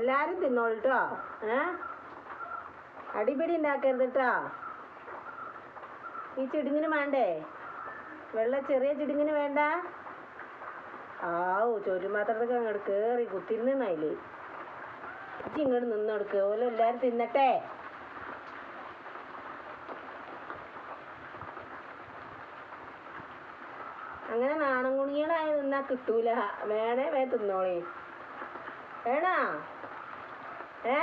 എല്ലാരും തിന്നോളൂ കേട്ടോ ഏ? അടിപിടി ഉണ്ടാക്കരുത് കേട്ടോ ഈ ചിടുങ്ങിന് വേണ്ടേ? വെള്ള ചെറിയ ചിടുങ്ങിന് വേണ്ട? ആവു ചോറ്റുപാത്രത്തൊക്കെ അങ്ങോട്ട് കേറി കുത്തിരുന്നതിനായിൽ ഇജ്ജ് ഇങ്ങോട്ട് നിന്നെടുക്ക്. ഓല എല്ലാരും തിന്നട്ടെ. അങ്ങനെ നാണം കുണികളായി നിന്നാ കിട്ടൂല. വേണേ വേ തിന്നോളി. വേണോ? ഏ?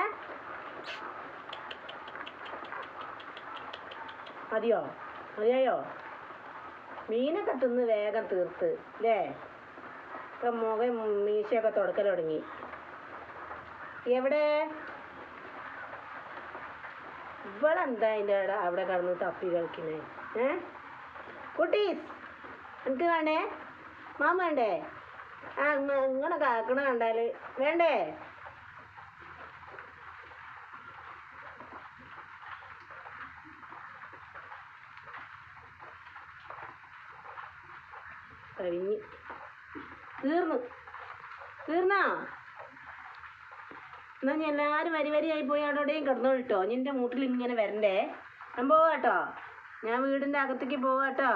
മതിയോ? മതിയായോ? മീനൊക്കെ തിന്ന് വേഗം തീർത്ത് അല്ലേ ഇപ്പം മുഖം മീശയൊക്കെ തുടക്കൽ തുടങ്ങി. എവിടെ? ഇവളെന്താ അതിന്റെ അവിടെ അവിടെ കടന്ന് തപ്പി കളിക്കണേ? ഏ? കുട്ടീസ് എനിക്ക് വേണ്ടേ? മാമ വേണ്ടേ? ആ ഇങ്ങനെ കാക്കണ കണ്ടാൽ വേണ്ടേ? കഴിഞ്ഞ്. തീർന്നു. തീർന്നാ? എന്നാ ഞാൻ എല്ലാവരും വരി വരിയായി പോയി അവിടെയും കിടന്നോളൂ കേട്ടോ നിന്റെ മൂട്ടിൽ ഇങ്ങനെ വരണ്ടേ? ഞാൻ പോവാട്ടോ ഞാൻ വീടിന്റെ അകത്തേക്ക് പോവാട്ടോ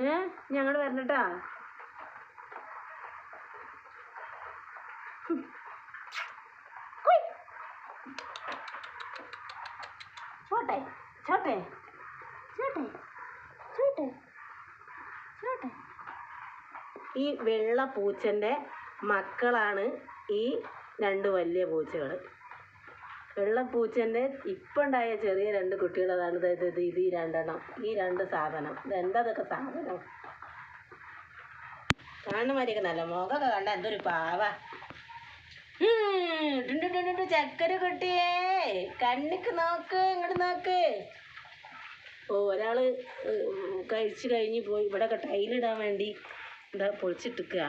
ഏ? ഞങ്ങൾ വരണട്ടാ ചോട്ടെ ചോട്ടെ. ചോട്ടെ. ഈ വെള്ള പൂച്ചന്റെ മക്കളാണ് ഈ രണ്ട് വലിയ പൂച്ചകൾ വെള്ളപ്പൂച്ചന്റെ ഇപ്പം ഉണ്ടായ ചെറിയ രണ്ട് കുട്ടികൾ അതാണ് ഇത് ഇത് ഈ രണ്ടെണ്ണം ഈ രണ്ട് സാധനം. ഇത് എന്താ ഇതൊക്കെ സാധനം? കാണുമായിരിക്കും നല്ല മുഖമൊക്കെ കണ്ട എന്തൊരു പാവ. ചക്കര കുട്ടിയേ കണ്ണിക്ക് നോക്ക് ഇങ്ങോട്ട് നോക്ക്. ഓ ഒരാൾ കഴിച്ച് കഴിഞ്ഞ് പോയി. ഇവിടെയൊക്കെ ടൈലിടാൻ വേണ്ടി എന്താ പൊളിച്ചിട്ടിക്കുക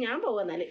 ഞാൻ പോവാ എന്നാൽ.